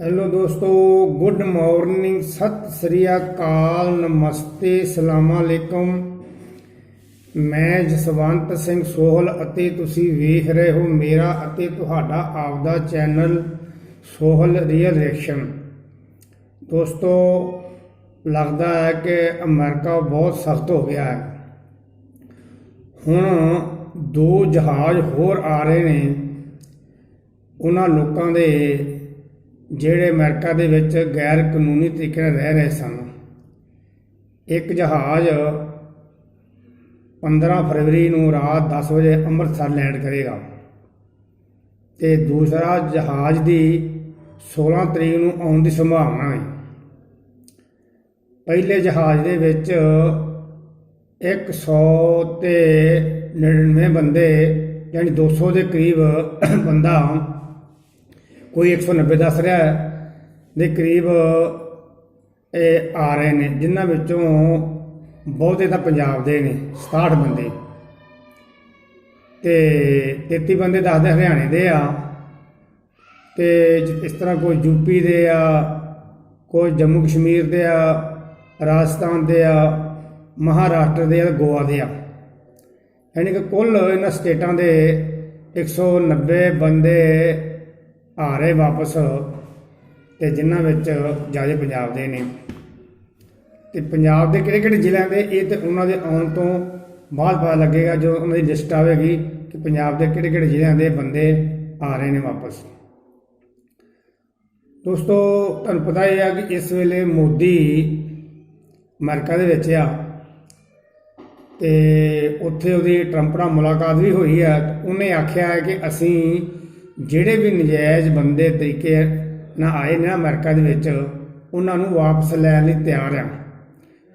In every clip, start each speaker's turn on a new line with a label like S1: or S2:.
S1: Hello ਦੋਸਤੋ, good morning, Sat Sri ਅਕਾਲ, ਨਮਸਤੇ, ਸਲਾਮ ਅਲੈਕਮ। ਮੈਂ ਜਸਵੰਤ ਸਿੰਘ ਸੋਹਲ ਅਤੇ ਤੁਸੀਂ ਵੇਖ ਰਹੇ ਹੋ ਮੇਰਾ ਅਤੇ ਤੁਹਾਡਾ ਆਪਦਾ ਚੈਨਲ ਸੋਹਲ ਰੀਅਲ ਰਿਐਕਸ਼ਨ ਦੋਸਤੋ, ਲੱਗਦਾ ਹੈ ਕਿ ਅਮਰੀਕਾ ਬਹੁਤ ਸਖਤ ਹੋ ਗਿਆ ਹੈ। ਹੁਣ ਦੋ ਜਹਾਜ਼ ਹੋਰ ਆ ਰਹੇ ਨੇ। ਉਹਨਾਂ ਲੋਕਾਂ ਦੇ ਜਿਹੜੇ ਅਮਰੀਕਾ ਦੇ ਵਿੱਚ ਗੈਰ ਕਾਨੂੰਨੀ ਤਰੀਕੇ ਨਾਲ ਰਹਿ ਰਹੇ ਸਨ। ਇੱਕ ਜਹਾਜ਼ 15 ਫਰਵਰੀ ਨੂੰ ਰਾਤ 10 ਵਜੇ ਅੰਮ੍ਰਿਤਸਰ ਲੈਂਡ ਕਰੇਗਾ ਤੇ ਦੂਸਰਾ ਜਹਾਜ਼ ਦੀ 16 ਤਰੀਕ ਨੂੰ ਆਉਣ ਦੀ ਸੰਭਾਵਨਾ ਹੈ। ਪਹਿਲੇ ਜਹਾਜ਼ ਦੇ ਵਿੱਚ 100 ਤੇ 99 ਬੰਦੇ ਯਾਨੀ 200 ਦੇ ਕਰੀਬ ਬੰਦਾ ਕੋਈ 190 ਦੱਸ ਰਿਹਾ ਹੈ, ਦੇ ਕਰੀਬ ਇਹ ਆ ਰਹੇ ਨੇ, ਜਿਨ੍ਹਾਂ ਵਿੱਚੋਂ ਬਹੁਤੇ ਤਾਂ ਪੰਜਾਬ ਦੇ ਨੇ 67 ਬੰਦੇ। ਤੇ 33 ਬੰਦੇ ਦੱਸਦੇ ਹਰਿਆਣੇ ਦੇ ਆ, ਤੇ ਇਸ ਤਰ੍ਹਾਂ ਕੋਈ ਯੂਪੀ ਦੇ ਆ, ਕੋਈ ਜੰਮੂ ਕਸ਼ਮੀਰ ਦੇ ਆ, ਰਾਜਸਥਾਨ ਦੇ ਆ, ਮਹਾਰਾਸ਼ਟਰ ਦੇ ਆ ਗੋਆ ਦੇ ਆ। ਯਾਨੀ ਕਿ ਕੁੱਲ ਇਹਨਾਂ ਸਟੇਟਾਂ ਦੇ 190 ਬੰਦੇ ਆ ਰਹੇ ਵਾਪਸ ਤੇ ਜਿਨ੍ਹਾਂ ਵਿੱਚ ਜ਼ਿਆਦਾ ਪੰਜਾਬ ਦੇ ਨੇ। ਤੇ ਪੰਜਾਬ ਦੇ ਕਿਹੜੇ ਕਿਹੜੇ ਜ਼ਿਲ੍ਹਿਆਂ ਦੇ, ਇਹ ਤੇ ਉਹਨਾਂ ਦੇ ਆਉਣ ਤੋਂ ਬਾਅਦ ਪਤਾ ਲੱਗੇਗਾ ਜਦੋਂ ਉਹਨਾਂ ਦੀ ਲਿਸਟ ਆਵੇਗੀ ਕਿ ਪੰਜਾਬ ਦੇ ਕਿਹੜੇ ਕਿਹੜੇ ਜ਼ਿਲ੍ਹਿਆਂ ਦੇ ਬੰਦੇ ਆ ਰਹੇ ਨੇ ਵਾਪਸ। ਦੋਸਤੋ, ਤੁਹਾਨੂੰ ਪਤਾ ਹੀ ਆ ਕਿ ਇਸ ਵੇਲੇ ਮੋਦੀ ਅਮਰੀਕਾ ਦੇ ਵਿੱਚ ਆ ਤੇ ਉੱਥੇ ਉਹਦੀ ਟਰੰਪ ਨਾਲ ਮੁਲਾਕਾਤ ਵੀ ਹੋਈ ਆ। ਉਹਨੇ ਆਖਿਆ ਹੈ ਕਿ ਅਸੀਂ ਜਿਹੜੇ ਵੀ ਨਜਾਇਜ਼ ਬੰਦੇ ਤਰੀਕੇ ਨਾਲ ਆਏ ਨੇ ਨਾ ਅਮਰੀਕਾ ਦੇ ਵਿੱਚ, ਉਹਨਾਂ ਨੂੰ ਵਾਪਸ ਲੈਣ ਲਈ ਤਿਆਰ ਆ।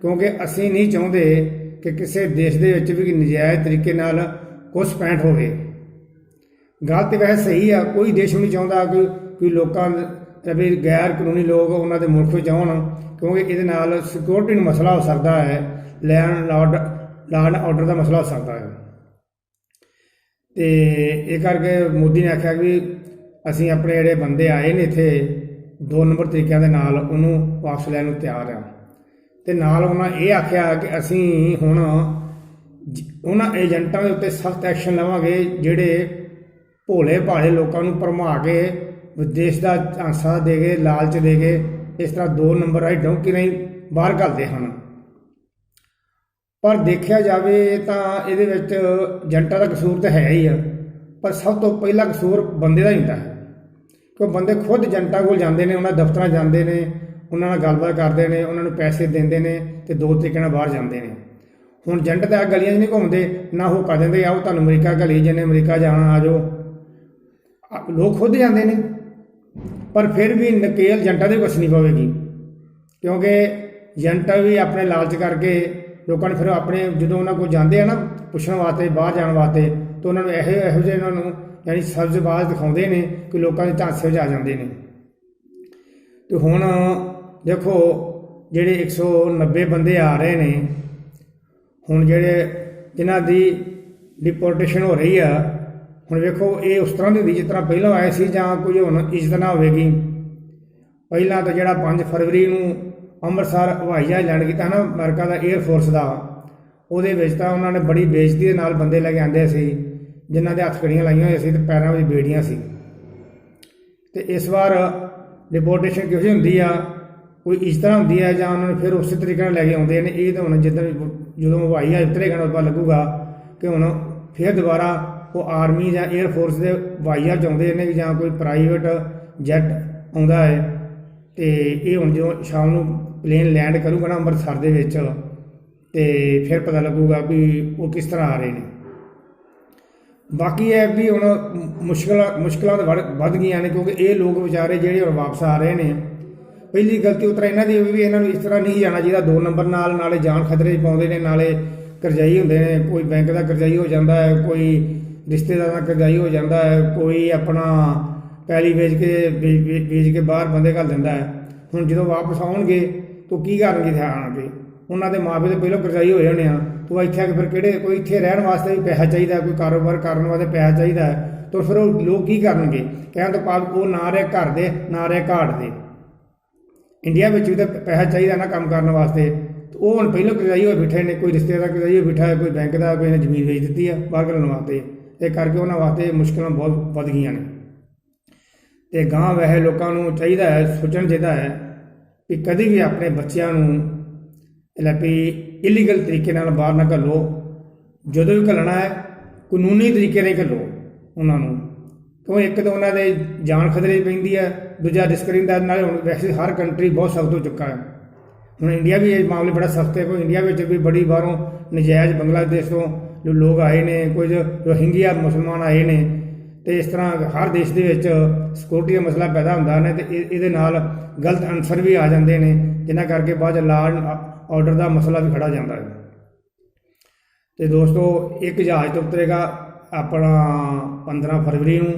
S1: ਕਿਉਂਕਿ ਅਸੀਂ ਨਹੀਂ ਚਾਹੁੰਦੇ ਕਿ ਕਿਸੇ ਦੇਸ਼ ਦੇ ਵਿੱਚ ਵੀ ਨਜਾਇਜ਼ ਤਰੀਕੇ ਨਾਲ ਕੁਛ ਪੈਂਟ ਹੋਵੇ। ਗੱਲ ਤੇ ਵੈਸੇ ਸਹੀ ਆ, ਕੋਈ ਦੇਸ਼ ਵੀ ਨਹੀਂ ਚਾਹੁੰਦਾ ਕਿ ਕੋਈ ਲੋਕਾਂ ਵੀ ਗੈਰ ਕਾਨੂੰਨੀ ਲੋਕ ਉਹਨਾਂ ਦੇ ਮੁਲਕ ਵਿੱਚ ਆਉਣ, ਕਿਉਂਕਿ ਇਹਦੇ ਨਾਲ ਸਿਕਿਉਰਿਟੀ ਨੂੰ ਮਸਲਾ ਹੋ ਸਕਦਾ ਹੈ ਲੈਂਡ ਲਾਰਡ ਲਾਰਡ ਆਰਡਰ ਦਾ ਮਸਲਾ ਹੋ ਸਕਦਾ ਹੈ। ਤੇ ਇਹ ਕਰਕੇ ਮੋਦੀ ਨੇ ਆਖਿਆ ਵੀ ਅਸੀਂ ਆਪਣੇ ਜਿਹੜੇ ਬੰਦੇ ਆਏ ਨੇ ਇੱਥੇ, ਦੋ ਨੰਬਰ ਤਰੀਕਿਆਂ ਦੇ ਨਾਲ ਉਹਨੂੰ ਵਾਪਸ ਲੈਣ ਨੂੰ ਤਿਆਰ ਆ। ਤੇ ਨਾਲ ਉਹਨਾਂ ਇਹ ਆਖਿਆ ਕਿ ਅਸੀਂ ਹੁਣ ਉਹਨਾਂ ਏਜੰਟਾਂ ਦੇ ਉੱਤੇ ਸਖਤ ਐਕਸ਼ਨ ਲਵਾਂਗੇ ਜਿਹੜੇ ਭੋਲੇ ਭਾਲੇ ਲੋਕਾਂ ਨੂੰ ਭਰਮਾ ਕੇ ਵਿਦੇਸ਼ ਦਾ ਝਾਂਸਾ ਦੇ ਕੇ, ਲਾਲਚ ਦੇ ਕੇ ਇਸ ਤਰ੍ਹਾਂ ਦੋ ਨੰਬਰ ਆਈ ਡੌਂਕੀ ਨਹੀਂ ਬਾਹਰ ਘੱਲਦੇ ਹਨ। ਪਰ ਦੇਖਿਆ ਜਾਵੇ ਤਾਂ ਇਹਦੇ ਵਿੱਚ ਏਜੰਟਾਂ ਦਾ ਕਸੂਰ ਤਾਂ ਹੈ ਹੀ ਆ, ਪਰ ਸਭ ਤੋਂ ਪਹਿਲਾ ਕਸੂਰ ਬੰਦੇ ਦਾ ਹੀ ਹੁੰਦਾ ਹੈ। ਕਿਉਂ ਬੰਦੇ ਖੁਦ ਏਜੰਟਾਂ ਕੋਲ ਜਾਂਦੇ ਨੇ, ਉਹਨਾਂ ਦਫ਼ਤਰਾਂ ਜਾਂਦੇ ਨੇ, ਉਹਨਾਂ ਨਾਲ ਗੱਲਬਾਤ ਕਰਦੇ ਨੇ, ਉਹਨਾਂ ਨੂੰ ਪੈਸੇ ਦਿੰਦੇ ਨੇ ਤੇ ਦੋ ਤਰੀਕੇ ਨਾਲ ਬਾਹਰ ਜਾਂਦੇ ਨੇ। ਹੁਣ ਏਜੰਟ ਤਾਂ ਗਲੀਆਂ 'ਚ ਨਹੀਂ ਘੁੰਮਦੇ, ਨਾ ਹੁਕਾ ਦਿੰਦੇ, ਆਓ ਤੁਹਾਨੂੰ ਅਮਰੀਕਾ ਘੱਲੀ ਜਿਹਨੇ ਅਮਰੀਕਾ ਜਾਣਾ, ਆ ਜਾਓ। ਆ- ਲੋਕ ਖੁਦ ਜਾਂਦੇ ਨੇ, ਪਰ ਫਿਰ ਵੀ ਨਕੇਲ ਏਜੰਟਾਂ ਦੇ ਕੁਛ ਨਹੀਂ ਪਵੇਗੀ। ਕਿਉਂਕਿ ਏਜੰਟ ਵੀ ਆਪਣੇ ਲਾਲਚ ਕਰਕੇ ਲੋਕਾਂ ਨੂੰ ਫਿਰ ਆਪਣੇ ਜਦੋਂ ਉਹਨਾਂ ਕੋਲ ਜਾਂਦੇ ਆ ਨਾ ਪੁੱਛਣ ਵਾਸਤੇ, ਬਾਹਰ ਜਾਣ ਵਾਸਤੇ, ਤਾਂ ਉਹਨਾਂ ਨੂੰ ਇਹੋ ਇਹੋ ਜਿਹੇ ਉਹਨਾਂ ਨੂੰ ਯਾਨੀ ਸਬਜ਼ਬਾਜ਼ ਦਿਖਾਉਂਦੇ ਨੇ ਕਿ ਲੋਕਾਂ ਦੇ ਝਾਂਸੇ ਵਿੱਚ ਆ ਜਾਂਦੇ ਨੇ। ਤੇ ਹੁਣ ਦੇਖੋ ਜਿਹੜੇ 190 ਬੰਦੇ ਆ ਰਹੇ ਨੇ, ਹੁਣ ਜਿਹੜੇ ਜਿਨ੍ਹਾਂ ਦੀ ਡਿਪੋਰਟੇਸ਼ਨ ਹੋ ਰਹੀ ਆ, ਹੁਣ ਵੇਖੋ ਇਹ ਉਸ ਤਰ੍ਹਾਂ ਦੀ ਹੁੰਦੀ ਜਿਸ ਤਰ੍ਹਾਂ ਪਹਿਲਾਂ ਆਏ ਸੀ ਜਾਂ ਕੋਈ ਹੁਣ ਇੱਜ਼ਤ ਨਾ ਹੋਵੇਗੀ। ਪਹਿਲਾਂ ਤਾਂ ਜਿਹੜਾ 5 ਫਰਵਰੀ ਨੂੰ ਅੰਮ੍ਰਿਤਸਰ ਹਵਾਈ ਜਹਾਜ਼ ਲੈਂਡ ਕੀਤਾ ਨਾ ਅਮਰੀਕਾ ਦਾ 에ਅਰ ਫੋਰਸ ਦਾ। ਉਹਦੇ ਵਿੱਚ ਤਾਂ ਉਹਨਾਂ ਨੇ ਬੜੀ ਬੇਇੱਜ਼ਤੀ ਦੇ ਨਾਲ ਬੰਦੇ ਲੈ ਕੇ ਆਂਦੇ ਸੀ, ਜਿਨ੍ਹਾਂ ਦੇ ਹੱਥ ਕੜੀਆਂ ਲਾਈਆਂ ਹੋਈਆਂ ਸੀ ਤੇ ਪੈਰਾਂ ਵਿੱਚ ਬੇੜੀਆਂ ਸੀ। ਤੇ ਇਸ ਵਾਰ ਡਿਪੋਰਟੇਸ਼ਨ ਕਿਹੋ ਜਿਹੀ ਹੁੰਦੀ ਆ, ਕੋਈ ਇਸ ਤਰ੍ਹਾਂ ਹੁੰਦੀ ਹੈ ਜਾਂ ਉਹਨਾਂ ਨੂੰ ਫਿਰ ਉਸੇ ਤਰੀਕੇ ਨਾਲ ਲੈ ਕੇ ਆਉਂਦੇ ਨੇ? ਇਹ ਤਾਂ ਹੁਣ ਜਿੱਦਾਂ ਜਦੋਂ ਹਵਾਈ ਜਹਾਜ਼ ਉਤਰੇਗਾ ਨਾ ਉਦੋਂ ਪਤਾ ਲੱਗੂਗਾ ਕਿ ਹੁਣ ਫਿਰ ਦੁਬਾਰਾ ਉਹ ਆਰਮੀ ਜਾਂ 에ਅਰ ਫੋਰਸ ਦੇ ਹਵਾਈ ਜਹਾਜ਼ ਆਉਂਦੇ ਨੇ ਜਾਂ ਕੋਈ ਪ੍ਰਾਈਵੇਟ ਜੈਟ ਆਉਂਦਾ ਹੈ। ਤੇ ਇਹ ਹੁਣ ਜਦੋਂ ਸ਼ਾਮ ਨੂੰ ਪਲੇਨ ਲੈਂਡ ਕਰੂਗਾ ਨਾ ਅੰਮ੍ਰਿਤਸਰ ਦੇ ਵਿੱਚ, ਤੇ ਫਿਰ ਪਤਾ ਲੱਗੂਗਾ ਵੀ ਉਹ ਕਿਸ ਤਰ੍ਹਾਂ ਆ ਰਹੇ ਨੇ। ਬਾਕੀ ਇਹ ਵੀ ਹੁਣ ਮੁਸ਼ਕਲਾਂ ਮੁਸ਼ਕਲਾਂ ਤਾਂ ਵੱਧ ਗਈਆਂ ਨੇ, ਕਿਉਂਕਿ ਇਹ ਲੋਕ ਵਿਚਾਰੇ ਜਿਹੜੇ ਹੁਣ ਵਾਪਸ ਆ ਰਹੇ ਨੇ, ਪਹਿਲੀ ਗਲਤੀ ਉਤਰਾ ਇਹਨਾਂ ਦੀ ਹੋਈ ਵੀ ਇਹਨਾਂ ਨੂੰ ਇਸ ਤਰ੍ਹਾਂ ਨਹੀਂ ਜਾਣਾ ਚਾਹੀਦਾ, ਦੋ ਨੰਬਰ ਨਾਲ, ਨਾਲੇ ਜਾਨ ਖਤਰੇ 'ਚ ਪਾਉਂਦੇ ਨੇ, ਨਾਲੇ ਕਰਜ਼ਾਈ ਹੁੰਦੇ ਨੇ, ਕੋਈ ਬੈਂਕ ਦਾ ਕਰਜ਼ਾਈ ਹੋ ਜਾਂਦਾ ਹੈ, ਕੋਈ ਰਿਸ਼ਤੇਦਾਰਾਂ ਦਾ ਕਰਜ਼ਾਈ ਹੋ ਜਾਂਦਾ ਹੈ, ਕੋਈ ਆਪਣਾ ਪੈਲੀ ਵੇਚ ਕੇ ਵੇਚ ਕੇ ਬਾਹਰ ਬੰਦੇ ਘੱਲ ਦਿੰਦਾ ਹੈ। ਹੁਣ ਜਦੋਂ ਵਾਪਸ ਆਉਣਗੇ ਤੂੰ ਕੀ ਕਰਨਗੇ ਇੱਥੇ ਆਣ ਕੇ? ਉਹਨਾਂ ਦੇ ਮਾਪੇ ਦੇ ਪਹਿਲਾਂ ਕਰਜ਼ਾਈ ਹੋਏ ਹੋਣੇ ਆ। ਤੂੰ ਇੱਥੇ ਆ ਕੇ ਫਿਰ ਕਿਹੜੇ, ਕੋਈ ਇੱਥੇ ਰਹਿਣ ਵਾਸਤੇ ਵੀ ਪੈਸਾ ਚਾਹੀਦਾ, ਕੋਈ ਕਾਰੋਬਾਰ ਕਰਨ ਵਾਸਤੇ ਪੈਸਾ ਚਾਹੀਦਾ ਹੈ। ਤਾਂ ਫਿਰ ਉਹ ਲੋਕ ਕੀ ਕਰਨਗੇ? ਕਹਿਣ ਤੋਂ ਬਾਅਦ ਉਹ ਨਾ ਰਹੇ ਘਰ ਦੇ, ਨਾ ਰਹੇ ਘਾਟ ਦੇ। ਇੰਡੀਆ ਵਿੱਚ ਵੀ ਤਾਂ ਪੈਸਾ ਚਾਹੀਦਾ ਨਾ ਕੰਮ ਕਰਨ ਵਾਸਤੇ। ਉਹ ਹੁਣ ਪਹਿਲਾਂ ਕਰਜ਼ਾਈ ਹੋਏ ਬਿਠੇ ਨੇ, ਕੋਈ ਰਿਸ਼ਤੇਦਾਰ ਕਰਜ਼ਾਈ ਹੋਏ ਬਿਠਾ ਹੈ, ਕੋਈ ਬੈਂਕ ਦਾ, ਕੋਈ ਨੇ ਜ਼ਮੀਨ ਵੇਚ ਦਿੱਤੀ ਆ ਬਾਹਰ ਕਰਨ ਵਾਸਤੇ। ਇਹ ਕਰਕੇ ਉਹਨਾਂ ਵਾਸਤੇ ਮੁਸ਼ਕਲਾਂ ਬਹੁਤ ਵੱਧ ਗਈਆਂ ਨੇ। ਤੇ ਗਾਂ ਵੈਸੇ ਲੋਕਾਂ ਨੂੰ ਚਾਹੀਦਾ ਹੈ, ਸੋਚਣਾ ਚਾਹੀਦਾ ਹੈ ਕਿ ਕਦੇ ਵੀ ਆਪਣੇ ਬੱਚਿਆਂ ਨੂੰ ਲੈ ਵੀ ਇਲੀਗਲ ਤਰੀਕੇ ਨਾਲ ਬਾਹਰ ਨਾ ਘੱਲੋ। ਜਦੋਂ ਵੀ ਘੱਲਣਾ ਹੈ, ਕਾਨੂੰਨੀ ਤਰੀਕੇ ਨਾਲ ਘੱਲੋ ਉਹਨਾਂ ਨੂੰ। ਕਿਉਂ? ਇੱਕ ਤਾਂ ਉਹਨਾਂ ਦੇ ਜਾਨ ਖਤਰੇ 'ਚ ਪੈਂਦੀ ਹੈ, ਦੂਜਾ ਰਿਸਕਰਿੰਗ ਦਾ ਨਾਲ ਹੁਣ ਵੈਸੇ ਹਰ ਕੰਟਰੀ ਬਹੁਤ ਸਖਤ ਹੋ ਚੁੱਕਾ ਹੈ। ਹੁਣ ਇੰਡੀਆ ਵੀ ਇਹ ਮਾਮਲੇ ਬੜਾ ਸਖਤ ਹੈ ਕੋਈ ਇੰਡੀਆ ਵਿੱਚ ਵੀ ਬੜੀ ਬਾਹਰੋਂ ਨਜਾਇਜ਼ ਬੰਗਲਾਦੇਸ਼ ਤੋਂ ਜੋ ਲੋਕ ਆਏ ਨੇ, ਕੁਝ ਰੋਹਿੰਗਿਆ ਮੁਸਲਮਾਨ ਆਏ ਨੇ ਤੇ ਇਸ ਤਰ੍ਹਾਂ ਹਰ ਦੇਸ਼ ਦੇ ਵਿੱਚ ਸਿਕਿਉਰਿਟੀ ਦਾ ਮਸਲਾ ਪੈਦਾ ਹੁੰਦਾ ਨੇ ਤੇ ਇਹਦੇ ਨਾਲ ਗਲਤ ਅਨਸਰ ਵੀ ਆ ਜਾਂਦੇ ਨੇ, ਜਿਨ੍ਹਾਂ ਕਰਕੇ ਬਾਅਦ ਚ ਲਾਅ ਆਰਡਰ ਦਾ ਮਸਲਾ ਵੀ ਖੜਾ ਜਾਂਦਾ ਹੈ। ਤੇ ਦੋਸਤੋ, ਇੱਕ ਜਹਾਜ਼ ਤੋਂ ਉਤਰੇਗਾ ਆਪਣਾ 15 ਫਰਵਰੀ ਨੂੰ,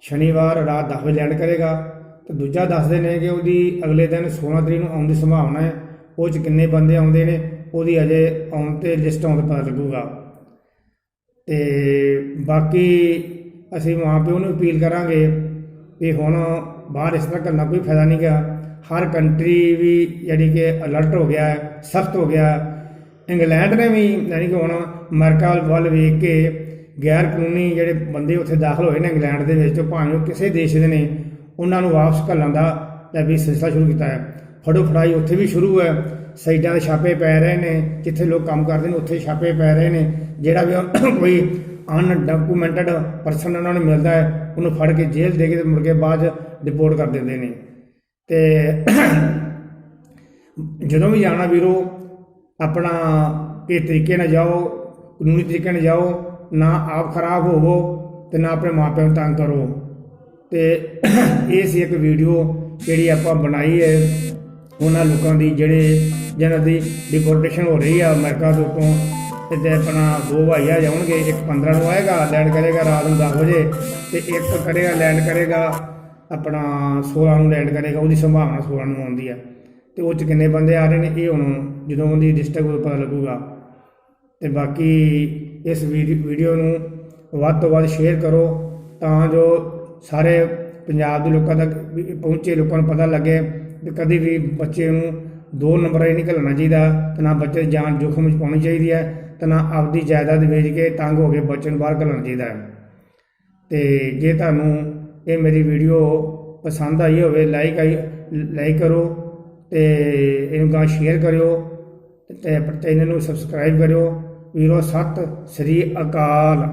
S1: ਸ਼ਨੀਵਾਰ ਰਾਤ 10 ਵਜੇ ਲੈਂਡ ਕਰੇਗਾ। ਤੇ ਦੂਜਾ ਦੱਸਦੇ ਨੇ ਕਿ ਉਹਦੀ ਅਗਲੇ ਦਿਨ 16 ਤਰੀਕ ਨੂੰ ਆਉਣ ਦੀ ਸੰਭਾਵਨਾ ਹੈ। ਉਹ ਚ ਕਿੰਨੇ ਬੰਦੇ ਆਉਂਦੇ ਨੇ, ਉਹਦੀ ਅਜੇ ਆਉਣ ਤੇ ਲਿਸਟ ਆਉਣ ਤੇ ਪਤਾ ਲੱਗੂਗਾ। ਤੇ ਬਾਕੀ ਅਸੀਂ ਮਾਂ ਪਿਓ ਨੂੰ ਅਪੀਲ ਕਰਾਂਗੇ ਵੀ ਹੁਣ ਬਾਹਰ ਇਸ ਤਰ੍ਹਾਂ ਕਰਨਾ ਕੋਈ ਫਾਇਦਾ ਨਹੀਂ ਗਾ। ਹਰ ਕੰਟਰੀ ਵੀ ਜਿਹੜੀ ਕਿ ਅਲਰਟ ਹੋ ਗਿਆ ਹੈ, ਸਖਤ ਹੋ ਗਿਆ ਇੰਗਲੈਂਡ ਨੇ ਵੀ ਯਾਨੀ ਕਿ ਹੁਣ ਅਮਰੀਕਾ ਵੱਲ ਵੇਖ ਕੇ ਗੈਰ ਕਾਨੂੰਨੀ ਜਿਹੜੇ ਬੰਦੇ ਉੱਥੇ ਦਾਖਲ ਹੋਏ ਨੇ ਇੰਗਲੈਂਡ ਦੇ ਵਿੱਚ ਭਾਵੇਂ ਉਹ ਕਿਸੇ ਦੇਸ਼ ਦੇ ਨੇ, ਉਹਨਾਂ ਨੂੰ ਵਾਪਸ ਘੱਲਣ ਦਾ ਲੈ ਵੀ ਸਿਲਸਿਲਾ ਸ਼ੁਰੂ ਕੀਤਾ ਹੈ। ਫੜੋ ਫੜਾਈ ਉੱਥੇ ਵੀ ਸ਼ੁਰੂ ਹੈ। ਸਾਈਡਾਂ ਦੇ ਛਾਪੇ ਪੈ ਰਹੇ ਨੇ, ਜਿੱਥੇ ਲੋਕ ਕੰਮ ਕਰਦੇ ਨੇ, ਉੱਥੇ ਛਾਪੇ ਪੈ ਰਹੇ ਨੇ। ਜਿਹੜਾ ਵੀ ਕੋਈ ਅਨਡਾਕੂਮੈਂਟਡ ਪਰਸਨ ਉਹਨਾਂ ਨੂੰ ਮਿਲਦਾ ਹੈ, ਉਹਨੂੰ ਫੜ ਕੇ ਜੇਲ੍ਹ ਦੇ ਕੇ ਤੇ ਮੁੜ ਕੇ ਬਾਅਦ ਡਿਪੋਰਟ ਕਰ ਦਿੰਦੇ ਨੇ। ਤੇ ਜਦੋਂ ਵੀ ਜਾਣਾ ਵੀਰੋ, ਆਪਣਾ ਇਹ ਤਰੀਕੇ ਨਾਲ ਜਾਓ, ਕਾਨੂੰਨੀ ਤਰੀਕੇ ਨਾਲ ਜਾਓ, ਨਾ ਆਪ ਖਰਾਬ ਹੋਵੋ ਤੇ ਨਾ ਆਪਣੇ ਮਾਪਿਆਂ ਨੂੰ ਤੰਗ ਕਰੋ। ਤੇ ਇਹ ਸੀ ਇੱਕ ਵੀਡੀਓ ਜਿਹੜੀ ਆਪਾਂ ਬਣਾਈ ਹੈ, ਉਹਨਾਂ ਲੋਕਾਂ ਦੀ ਜਿਹੜੇ, ਜਿਹਨਾਂ ਦੀ ਡਿਪੋਰਟੇਸ਼ਨ ਹੋ ਰਹੀ ਆ ਅਮਰੀਕਾ ਤੋਂ ਤੋਂ ਤੇ ਆਪਣਾ ਦੋ ਭਾਈ ਆ ਜਾਣਗੇ ਇੱਕ 15 ਨੂੰ ਆਏਗਾ ਲੈਂਡ ਕਰੇਗਾ, ਰਾਤ ਨੂੰ 10 ਵਜੇ, ਤੇ ਇੱਕ ਕਰੇਗਾ ਲੈਂਡ ਕਰੇਗਾ, ਆਪਣਾ 16 ਨੂੰ ਲੈਂਡ ਕਰੇਗਾ, ਉਹਦੀ ਸੰਭਾਵਨਾ 16 ਨੂੰ ਆਉਂਦੀ ਆ। ਤੇ ਉਹ ਚ ਕਿੰਨੇ ਬੰਦੇ ਆ ਰਹੇ ਨੇ, ਇਹ ਹੁਣ ਜਦੋਂ ਉਹਦੀ ਡਿਸਟ੍ਰਿਕਟ ਪਤਾ ਲੱਗੂਗਾ। ਤੇ ਬਾਕੀ ਇਸ ਵੀਡੀਓ ਨੂੰ ਵੱਧ ਤੋਂ ਵੱਧ ਸ਼ੇਅਰ ਕਰੋ, ਤਾਂ ਜੋ ਸਾਰੇ ਪੰਜਾਬ ਦੇ ਲੋਕਾਂ ਤੱਕ ਪਹੁੰਚੇ, ਲੋਕਾਂ ਨੂੰ ਪਤਾ ਲੱਗੇ ਵੀ ਕਦੀ ਵੀ ਬੱਚੇ ਨੂੰ ਦੋ ਨੰਬਰਾਂ ਹੀ ਨਹੀਂ ਘੱਲਣਾ ਚਾਹੀਦਾ, ਤੇ ਨਾ ਬੱਚੇ ਦੀ ਜਾਨ ਜੋਖਮ ਵਿੱਚ ਪਾਉਣੀ ਚਾਹੀਦੀ ਹੈ। ਤੇ ਨਾ ਆਪਦੀ ਜਾਇਦਾਦ ਵੇਚ ਕੇ ਤੰਗ ਹੋ ਕੇ ਬੱਚੇ ਨੂੰ ਬਾਹਰ ਘੱਲਣਾ ਚਾਹੀਦਾ ਹੈ। ਤੇ ਜੇ ਤੁਹਾਨੂੰ ਇਹ ਮੇਰੀ ਵੀਡੀਓ ਪਸੰਦ ਆਈ ਹੋਵੇ ਲਾਈਕ ਆਈ ਲਾਈਕ ਕਰੋ ਤੇ ਇਹਨੂੰ ਗਾਂ ਸ਼ੇਅਰ ਕਰਿਓ ਤੇ ਆਪਣੇ ਚੈਨਲ ਨੂੰ ਸਬਸਕ੍ਰਾਈਬ ਕਰਿਓ। ਵੀਰੋ, ਸਤਿ ਸ੍ਰੀ ਅਕਾਲ।